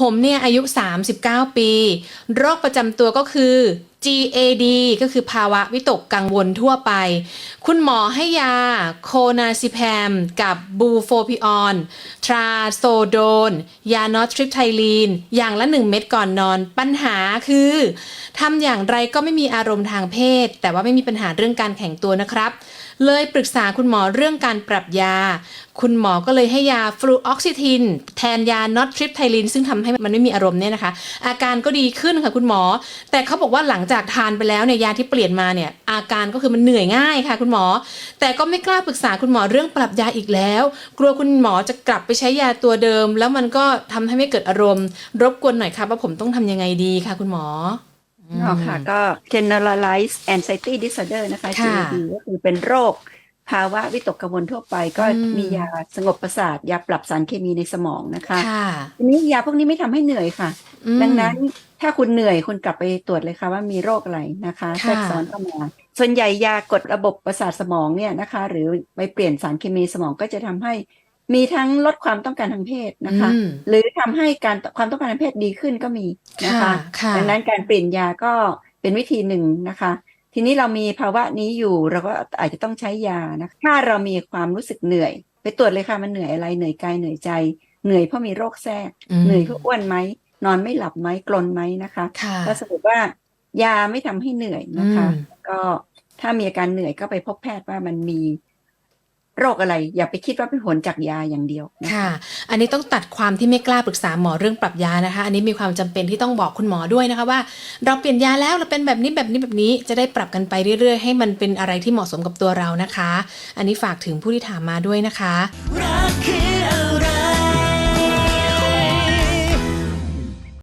ผมเนี่ยอายุ 39 ปี โรคประจำตัวก็คือ GAD ก็คือภาวะวิตกกังวลทั่วไป คุณหมอให้ยาโคนาซิแพมกับบูโฟพิออน ทราโซโดน ยานอตทริปไทลีน อย่างละ 1 เม็ดก่อนนอน ปัญหาคือทำอย่างไรก็ไม่มีอารมณ์ทางเพศ แต่ว่าไม่มีปัญหาเรื่องการแข่งตัวนะครับ เลยปรึกษาคุณหมอเรื่องการปรับยา คุณหมอก็เลยให้ยาฟลูออกซิทิน แทนยานอตทริปไทลินซึ่งทำให้มันไม่มีอารมณ์เนี่ยนะคะ อาการก็ดีขึ้นค่ะคุณหมอ แต่เขาบอกว่าหลังจากทานไปแล้วเนี่ยยาที่เปลี่ยนมาเนี่ยอาการก็คือมันเหนื่อยง่ายค่ะคุณหมอ แต่ก็ไม่กล้าปรึกษาคุณหมอเรื่องปรับยาอีกแล้ว กลัวคุณหมอจะกลับไปใช้ยาตัวเดิม แล้วมันก็ทำให้ไม่เกิดอารมณ์ รบกวนหน่อยค่ะว่าผมต้องทำยังไงดีค่ะคุณหมออ๋อค่ะก็ generalized anxiety disorder นะคะค่ะ GAD ก็คือเป็นโรค ภาวะวิตกกังวลทั่วไปก็อืม มียาสงบประสาท ยาปรับสารเคมีในสมองนะคะค่ะ ทีนี้ยาพวกนี้ไม่ทำให้เหนื่อยค่ะ อืม ดังนั้นถ้าคุณเหนื่อยคุณกลับไปตรวจเลยค่ะว่ามีโรคอะไรนะคะค่ะ แทรกซ้อนเข้ามาส่วนใหญ่ยากดระบบประสาทสมองเนี่ยนะคะ หรือไปเปลี่ยนสารเคมีสมองก็จะทำให้ มีทั้งลดความต้องการทางเพศนะคะ อืมหรือทำให้การความต้องการทางเพศดีขึ้นก็มีนะคะค่ะค่ะ ดังนั้นการเปลี่ยนยาก็เป็นวิธีหนึ่งนะคะ ทีนี้เรามีภาวะนี้อยู่เราก็อาจจะต้องใช้ยานะคะถ้าเรามีความรู้สึกเหนื่อย ไปตรวจเลยค่ะมันเหนื่อยอะไรเหนื่อยกายเหนื่อยใจ เหนื่อยเพราะมีโรคแทรกอืมเหนื่อยเพราะอ้วนไหมนอนไม่หลับไหมกลนไหมนะคะค่ะถ้าสมมติว่ายาไม่ทำให้เหนื่อยนะคะอืมก็ถ้ามีอาการเหนื่อยก็ไปพบแพทย์ว่ามันมี โรคอะไร อย่าไปคิดว่าเป็นผลจากยาอย่างเดียวค่ะ อันนี้ต้องตัดความที่ไม่กล้าปรึกษาหมอเรื่องปรับยานะคะ อันนี้มีความจำเป็นที่ต้องบอกคุณหมอด้วยนะคะว่า เราเปลี่ยนยาแล้วเราเป็นแบบนี้แบบนี้แบบนี้จะได้ปรับกันไปเรื่อยๆ ให้มันเป็นอะไรที่เหมาะสมกับตัวเรานะคะ อันนี้ฝากถึงผู้ที่ถามมาด้วยนะคะ